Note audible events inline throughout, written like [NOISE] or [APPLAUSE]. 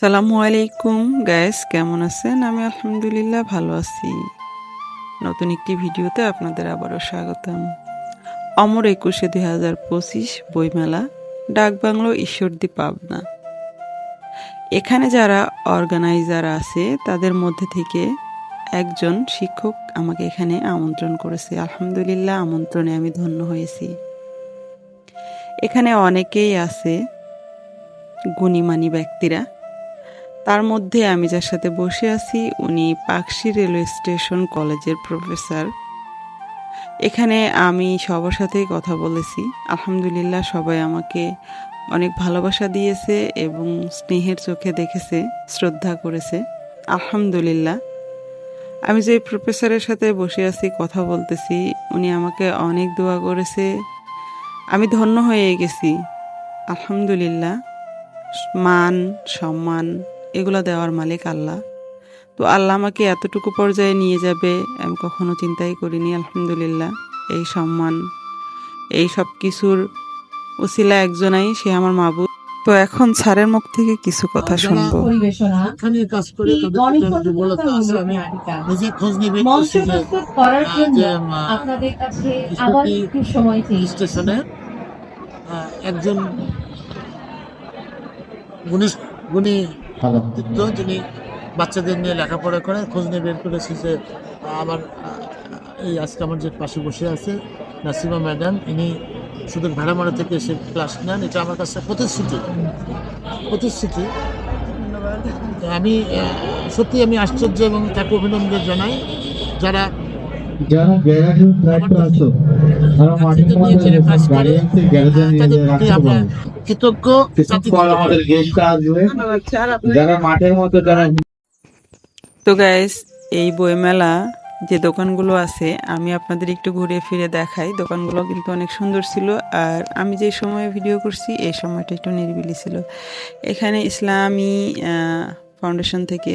সালামু আলাইকুম গ্যাস কেমন আছেন? আমি আলহামদুলিল্লাহ ভালো আছি। নতুন একটি ভিডিওতে আপনাদের আবারও স্বাগতম। অমর একুশে দুই হাজার পঁচিশ বইমেলা ডাকবাংলো ঈশ্বরদী পাবনা। এখানে যারা অর্গানাইজার আছে, তাদের মধ্যে থেকে একজন শিক্ষক আমাকে এখানে আমন্ত্রণ করেছে। আলহামদুলিল্লাহ, আমন্ত্রণে আমি ধন্য হয়েছি। এখানে অনেকেই আছে গুণীমানী ব্যক্তিরা। তার মধ্যে আমি যার সাথে বসে আছি, উনি পাকশি রেলওয়ে স্টেশন কলেজের প্রফেসর। এখানে আমি সবার সাথেই কথা বলেছি। আলহামদুলিল্লাহ, সবাই আমাকে অনেক ভালোবাসা দিয়েছে এবং স্নেহের চোখে দেখেছে, শ্রদ্ধা করেছে। আলহামদুলিল্লাহ। আমি যে প্রফেসরের সাথে বসে আছি, কথা বলতেছি, উনি আমাকে অনেক দোয়া করেছে। আমি ধন্য হয়ে গেছি। আলহামদুলিল্লাহ। মান, সম্মান এগুলো দেওয়ার মালিক আল্লাহ। তো আল্লাহ আমাকে এতটুকু পর্যায়ে নিয়ে যাবে আমি কখনো চিন্তাই করিনি আলহামদুলিল্লাহ। এই সম্মান এই সব কিছুর উসিলা একজনাই সে আমার মাবুদ। তো এখন স্যারের মুখ থেকে কিছু কথা শুনব। একজন গুণী ব্যক্তিত্ব যিনি বাচ্চাদের নিয়ে লেখাপড়া করে খোঁজ নিয়ে বের করেছে যে আমার এই আজকে আমার যে পাশে বসে আছে নাসিমা ম্যাডাম ইনি শুধু ভেড়ামারা থেকে এসে ক্লাস নেন। এটা আমার কাছে প্রতিশ্রুতি। প্রতিশ্রুতি। আমি সত্যি আমি আশ্চর্য এবং তাকে অভিনন্দন জানাই। যারা যারা গ্যারাজে ট্রাক্টর আছো তারা মাঠের মধ্যে গাড়ি আছে গ্যারেজে নিয়ে রাখতে কৃতজ্ঞ কিছুক্ষণ আমাদের গেস্ট আসবে। যারা মাঠের মধ্যে যারা তো গাইস এই বইমেলা যে দোকানগুলো আছে আমি আপনাদের একটু ঘুরে ফিরে দেখাই। দোকানগুলো কিন্তু অনেক সুন্দর ছিল আর আমি যে সময়ে ভিডিও করছি এই সময়টা একটু নিরিবিলি ছিল। এখানে ইসলামী আহ, ফাউন্ডেশন থেকে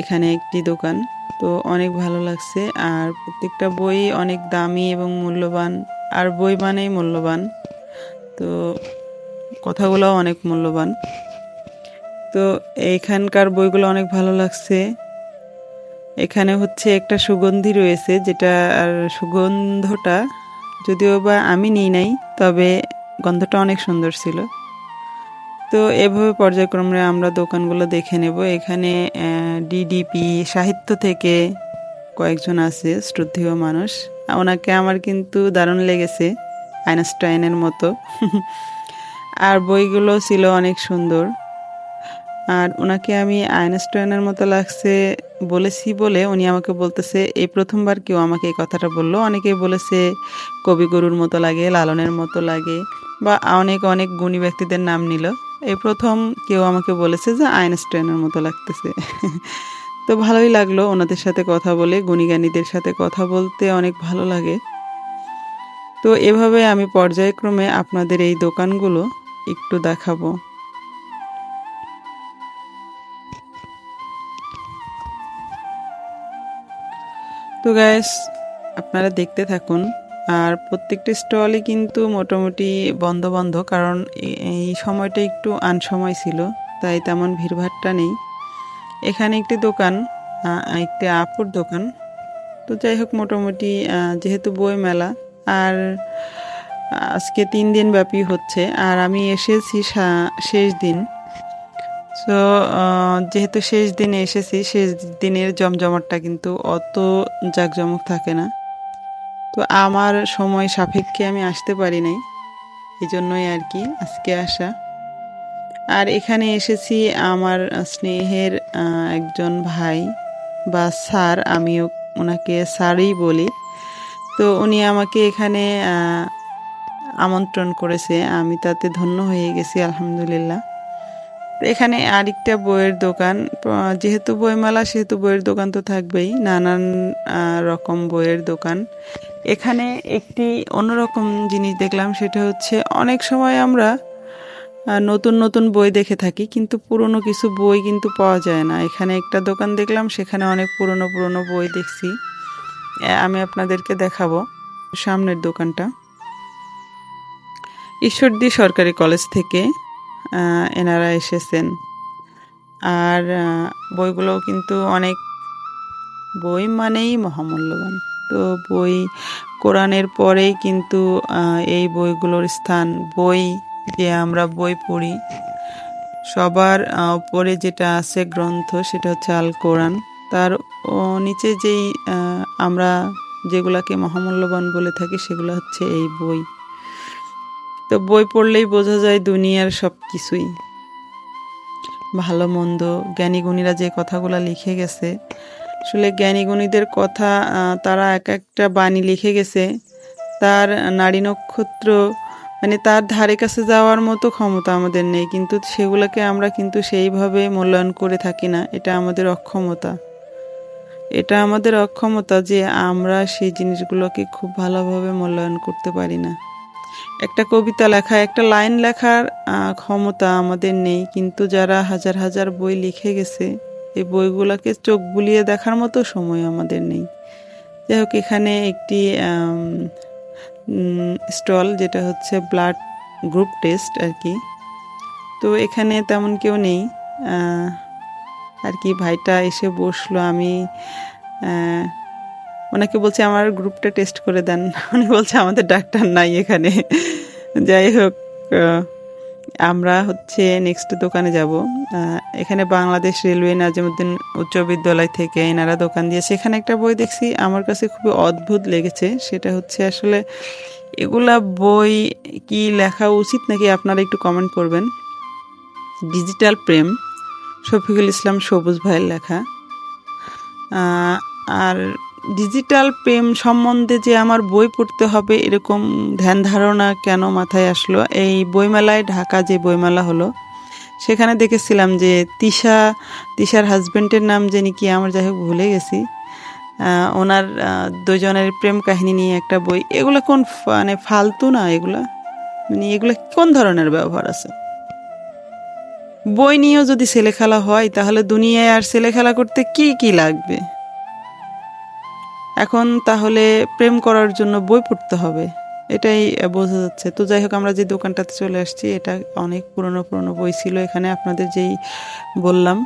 এখানে একটি দোকান। তো অনেক ভালো লাগছে। আর প্রত্যেকটা বই অনেক দামি এবং মূল্যবান। আর বই মানেই মূল্যবান। তো কথাগুলো অনেক মূল্যবান। তো এইখানকার বইগুলো অনেক ভালো লাগছে। এখানে হচ্ছে একটা সুগন্ধি রয়েছে, যেটা আর সুগন্ধটা যদিও বা আমি নিই নাই, তবে গন্ধটা অনেক সুন্দর ছিল। তো এভাবে পর্যায়ক্রমে আমরা দোকানগুলো দেখে নেব। এখানে ডিডিপি সাহিত্য থেকে কয়েকজন আছে, শ্রদ্ধেয় মানুষ। ওনাকে আমার কিন্তু দারুণ লেগেছে, আইনস্টাইনের মতো। আর বইগুলো ছিল অনেক সুন্দর। আর ওনাকে আমি আইনস্টাইনের মতো লাগছে বলেছি বলে উনি আমাকে বলতেছে, এই প্রথমবার কেউ আমাকে এই কথাটা বলল। অনেকেই বলেছে, কবিগুরুর মতো লাগে, লালনের মতো লাগে। বা অনেক অনেক গুণী ব্যক্তিদের নাম নিল। এই প্রথম কেউ আমাকে বলেছে যে আইনস্টাইনের মতো লাগতেছে। তো ভালোই লাগল ওনাদের সাথে কথা বলে গুণীজ্ঞানীদের সাথে কথা বলতে অনেক ভালো লাগে। তো এভাবে আমি পর্যায়ক্রমে আপনাদের এই দোকানগুলো একটু দেখাবো। তো গ্যাস আপনারা দেখতে থাকুন। আর প্রত্যেকটা স্টলই কিন্তু মোটামুটি বন্ধ বন্ধ কারণ এই সময়টা একটু আনসময় ছিল, তাই তেমন ভিড়ভাট্টা নেই। এখানে একটি দোকান একটি আপুর দোকান। তো যাই হোক, মোটামুটি যেহেতু বই মেলা আর আজকে তিন দিন ব্যাপী হচ্ছে, আর আমি এসেছি সা- শেষ দিন। তো যেহেতু শেষ দিনে এসেছি, শেষ দিনের জমজমাটটা কিন্তু অত জাঁকজমক থাকে না। তো আমার সময় সাপেক্ষে আমি আসতে পারি নাই এই জন্যই আর কি আজকে আসা। আর এখানে এসেছি আমার স্নেহের একজন ভাই বা স্যার, আমিও ওনাকে স্যারই বলি। তো উনি আমাকে এখানে আমন্ত্রণ করেছে, আমি তাতে ধন্য হয়ে গেছি, আলহামদুলিল্লাহ। এখানে আরেকটা বইয়ের দোকান যেহেতু বইমেলা, সেহেতু বইয়ের দোকান তো থাকবেই, নানান রকম বইয়ের দোকান। এখানে একটি অন্যরকম জিনিস দেখলাম, সেটা হচ্ছে অনেক সময় আমরা নতুন নতুন বই দেখে থাকি, কিন্তু পুরনো কিছু বই কিন্তু পাওয়া যায় না। এখানে একটা দোকান দেখলাম, সেখানে অনেক পুরনো পুরনো বই দেখছি। আমি আপনাদেরকে দেখাবো সামনের দোকানটা। ঈশ্বরদী সরকারি কলেজ থেকে এনারা এসেছেন। আর বইগুলোও কিন্তু অনেক, বই মানেই মহামূল্যবান। তো বই, কোরআনের পরেই কিন্তু এই বইগুলোর স্থান। বই যে আমরা বই পড়ি, সবার উপরে যেটা আছে গ্রন্থ, সেটা হচ্ছে আল কোরআন তার নিচে যেই আমরা যেগুলাকে মহামূল্যবান বলে থাকি, সেগুলো হচ্ছে এই বই। তো বই পড়লেই বোঝা যায় দুনিয়ার সব কিছুই ভালো, মন্দ, জ্ঞানীগুণীরা যে কথাগুলো লিখে গেছে আসলে জ্ঞানীগুণীদের কথা তারা এক একটা বাণী লিখে গেছে। তার নারী নক্ষত্র মানে তার ধারে কাছে যাওয়ার মতো ক্ষমতা আমাদের নেই, কিন্তু সেগুলোকে আমরা কিন্তু সেইভাবে মূল্যায়ন করে থাকি না। এটা আমাদের অক্ষমতা। এটা আমাদের অক্ষমতা যে আমরা সেই জিনিসগুলোকে খুব ভালোভাবে মূল্যায়ন করতে পারি না। একটা কবিতা লেখা, একটা লাইন লেখার ক্ষমতা আমাদের নেই, কিন্তু যারা হাজার হাজার বই লিখে গেছে এই বইগুলোকে চোখ বুলিয়ে দেখার মতো সময় আমাদের নেই। যাই হোক এখানে একটি স্টল যেটা হচ্ছে ব্লাড গ্রুপ টেস্ট আর কি। তো এখানে তেমন কেউ নেই। আর কি ভাইটা এসে বসল, আমি ওনাকে বলছি, আমার গ্রুপটা টেস্ট করে দেন। [LAUGHS] উনি বলছে, আমাদের ডাক্তার নাই এখানে। যাই হোক আমরা হচ্ছে নেক্সট দোকানে যাব। এখানে বাংলাদেশ রেলওয়ে নাজিমুদ্দিন উচ্চ বিদ্যালয় থেকে এনারা দোকান দিয়েছে এখানে একটা বই দেখছি, আমার কাছে খুবই অদ্ভুত লেগেছে। সেটা হচ্ছে আসলে এগুলা বই কি লেখা উচিত নাকি আপনারা একটু কমেন্ট করবেন। ডিজিটাল প্রেম, শফিকুল ইসলাম সবুজ ভাইয়ের লেখা। আর ডিজিটাল প্রেম সম্বন্ধে যে আমার বই পড়তে হবে, এরকম ধ্যান ধারণা কেন মাথায় আসলো? এই বইমেলায়, ঢাকা যে বইমেলা হলো, সেখানে দেখেছিলাম যে তিশা, তিশার হাজবেন্ডের নাম জানি কি আমার যাই হোক ভুলে গেছি। ওনার দুজনের প্রেম কাহিনী নিয়ে একটা বই। এগুলো কোন মানে ফালতু না এগুলা? মানে এগুলো কোন ধরনের ব্যবহার আছে? বই নিয়েও যদি ছেলেখেলা হয়, তাহলে দুনিয়ায় আর ছেলেখেলা করতে কি কি লাগবে? এখন তাহলে প্রেম করার জন্য বই পড়তে হবে। এটাই বোঝা যাচ্ছে। তো যাই হোক, আমরা যে দোকানটাতে চলে আসছি, এটা অনেক পুরনো পুরনো বই ছিল এখানে আপনাদের যেই বললাম।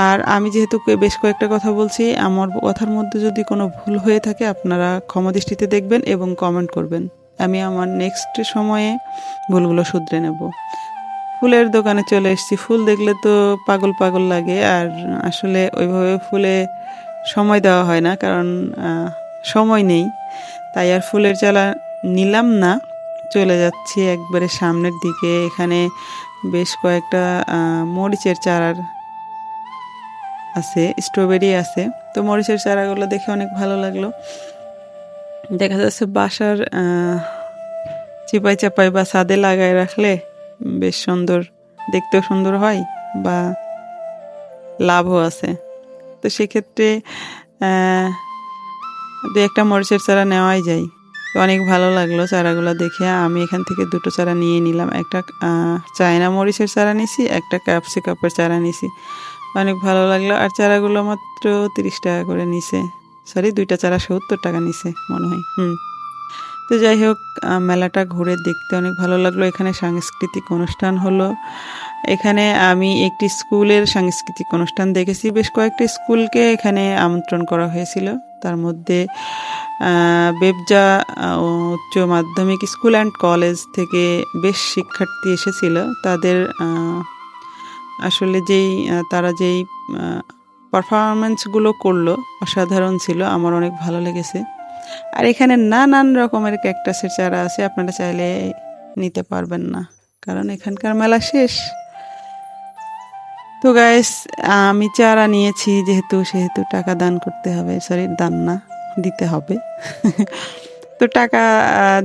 আর আমি যেহেতু বেশ কয়েকটা কথা বলছি, আমার কথার মধ্যে যদি কোনো ভুল হয়ে থাকে, আপনারা ক্ষমা দৃষ্টিতে দেখবেন এবং কমেন্ট করবেন। আমি আমার নেক্সট সময়ে ভুলগুলো শুধরে নেব। ফুলের দোকানে চলে এসেছি। ফুল দেখলে তো পাগল পাগল লাগে। আর আসলে ওইভাবে ফুলে সময় দেওয়া হয় না, কারণ সময় নেই। তাই আর ফুলের চালা নিলাম না, চলে যাচ্ছি একবারে সামনের দিকে। এখানে বেশ কয়েকটা মরিচের চারার আছে, স্ট্রবেরি আছে। তো মরিচের চারাগুলো দেখে অনেক ভালো লাগল। দেখা যাচ্ছে বাসার চিপাই চাপাই বা ছাদে লাগায় রাখলে বেশ সুন্দর, দেখতেও সুন্দর হয় বা লাভও আছে। তো সেক্ষেত্রে দু একটা মরিচের চারা নেওয়াই যায়। অনেক ভালো লাগল চারাগুলো দেখে। আমি এখান থেকে দুটো চারা নিয়ে নিলাম। একটা চায়না মরিচের চারা নিছি, একটা ক্যাপসিকাপের চারা নিছি। অনেক ভালো লাগল। আর চারাগুলো মাত্র তিরিশ টাকা করে নিছে। সরি, দুইটা চারা সত্তর টাকা নিছে, মনে হয়। হুম। তো যাই হোক মেলাটা ঘুরে দেখতে অনেক ভালো লাগল। এখানে সাংস্কৃতিক অনুষ্ঠান হলো। এখানে আমি একটি স্কুলের সাংস্কৃতিক অনুষ্ঠান দেখেছি। বেশ কয়েকটি স্কুলকে এখানে আমন্ত্রণ করা হয়েছিল। তার মধ্যে বেবজা উচ্চ মাধ্যমিক স্কুল অ্যান্ড কলেজ থেকে বেশ শিক্ষার্থী এসেছিল। তাদের আসলে যেই তারা যেই পারফরমেন্সগুলো করল অসাধারণ ছিল। আমার অনেক ভালো লেগেছে। আর এখানে নানান রকমের ক্যাকটাসের চারা আছে, আপনারা চাইলে নিতে পারবেন না, কারণ এখানকার মেলা শেষ। তো গাইস আমি চারা নিয়েছি, যেহেতু সেহেতু টাকা দান করতে হবে সরি দান না, দিতে হবে। তো টাকা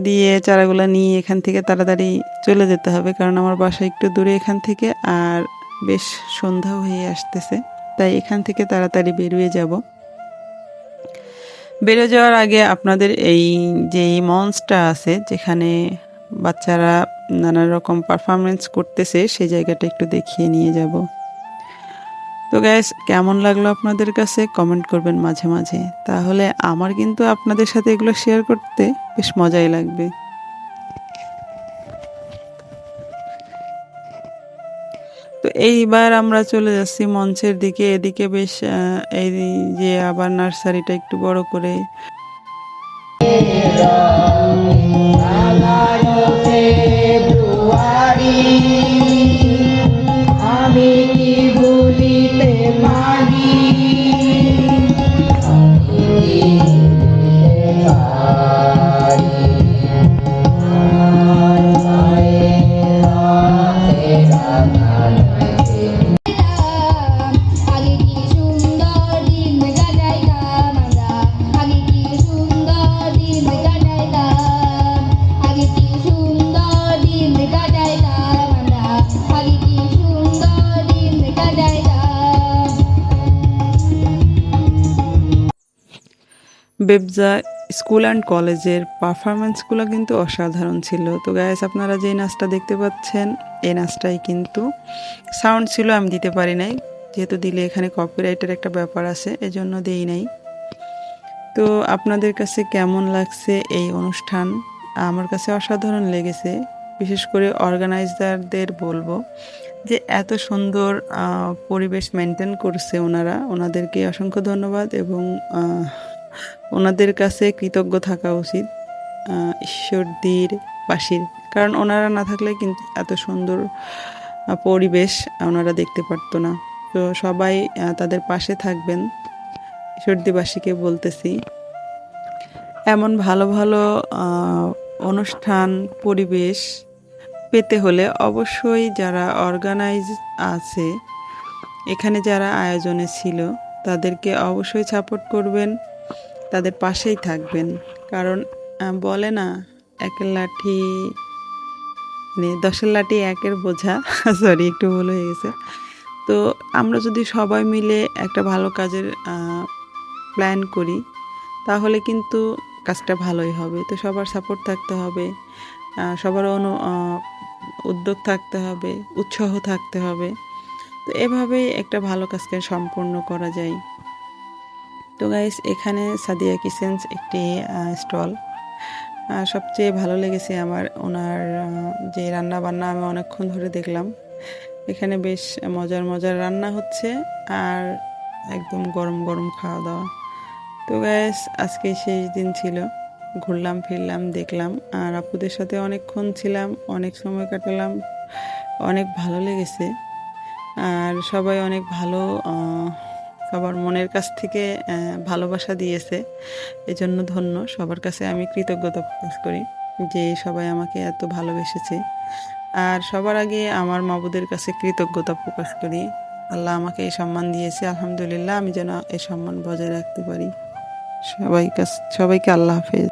দিয়ে চারাগুলো নিয়ে এখান থেকে তাড়াতাড়ি চলে যেতে হবে, কারণ আমার বাসা একটু দূরে এখান থেকে, আর বেশ সন্ধ্যা হয়ে আসতেছে, তাই এখান থেকে তাড়াতাড়ি বেরিয়ে যাব। বেরো যাওয়ার আগে আপনাদের এই যে মঞ্চটা আছে, যেখানে বাচ্চারা নানা রকম পারফরমেন্স করতেছে, সেই জায়গাটা একটু দেখিয়ে নিয়ে যাব। তো গ্যাস কেমন লাগল আপনাদের কাছে? কমেন্ট করবেন মাঝে মাঝে। তাহলে আমার কিন্তু আপনাদের সাথে এগুলো শেয়ার করতে বেশ মজাই লাগবে। এইবার আমরা চলে যাচ্ছি মঞ্চের দিকে। এদিকে বেশ এই যে আবার নার্সারিটা একটু বড় করে। আমি কি পারি? বেবজা স্কুল অ্যান্ড কলেজের পারফরমেন্সগুলো কিন্তু অসাধারণ ছিল। তো গায়েস আপনারা যেই নাচটা দেখতে পাচ্ছেন, এই নাচটাই কিন্তু সাউন্ড ছিল, আমি দিতে পারি নাই। যেহেতু দিলে এখানে কপিরাইটের একটা ব্যাপার আছে, এজন্য দেই নাই। তো আপনাদের কাছে কেমন লাগছে এই অনুষ্ঠান? আমার কাছে অসাধারণ লেগেছে। বিশেষ করে অর্গানাইজারদের বলব যে, এত সুন্দর পরিবেশ মেনটেন করছে ওনারা। ওনাদেরকে অসংখ্য ধন্যবাদ এবং ওনাদের কাছে কৃতজ্ঞ থাকা উচিত ঈশ্বরদীর বাসীর। কারণ ওনারা না থাকলে কিন্তু এত সুন্দর পরিবেশ ওনারা দেখতে পারতো না। তো সবাই তাদের পাশে থাকবেন। ঈশ্বরদীবাসীকে বলতেছি, এমন ভালো ভালো অনুষ্ঠান, পরিবেশ পেতে হলে অবশ্যই যারা অর্গানাইজ আছে, এখানে যারা আয়োজনে ছিল, তাদেরকে অবশ্যই সাপোর্ট করবেন। তাদের পাশেই থাকবেন। কারণ বলে না একের লাঠি মানে দশের লাঠি একের বোঝা। [LAUGHS] সরি একটু ভুল হয়ে গেছে। তো আমরা যদি সবাই মিলে একটা ভালো কাজের প্ল্যান করি, তাহলে কিন্তু কাজটা ভালোই হবে। তো সবার সাপোর্ট থাকতে হবে সবার অনু উদ্যোগ থাকতে হবে, উৎসাহ থাকতে হবে। তো এভাবেই একটা ভালো কাজকে সম্পূর্ণ করা যায়। তো গাইস এখানে সাদিয়া কিচেন্স একটি স্টল সবচেয়ে ভালো লেগেছে আমার ওনার যে রান্না বান্না আমি অনেকক্ষণ ধরে দেখলাম। এখানে বেশ মজার মজার রান্না হচ্ছে আর একদম গরম গরম খাওয়া দাওয়া। তো গ্যাস আজকে শেষ দিন ছিল। ঘুরলাম, ফিরলাম, দেখলাম। আর আপুদের সাথে অনেকক্ষণ ছিলাম, অনেক সময় কাটালাম। অনেক ভালো লেগেছে। আর সবাই অনেক ভালো সবার মনের কাছ থেকে ভালোবাসা দিয়েছে। এজন্য ধন্য। সবার কাছে আমি কৃতজ্ঞতা প্রকাশ করি যে সবাই আমাকে এত ভালোবেসেছে। আর সবার আগে আমার মাবুদের কাছে কৃতজ্ঞতা প্রকাশ করি। আল্লাহ আমাকে এই সম্মান দিয়েছে। আলহামদুলিল্লাহ, আমি যেন এই সম্মান বজায় রাখতে পারি। সবাই কাছ সবাইকে আল্লাহ হাফেজ।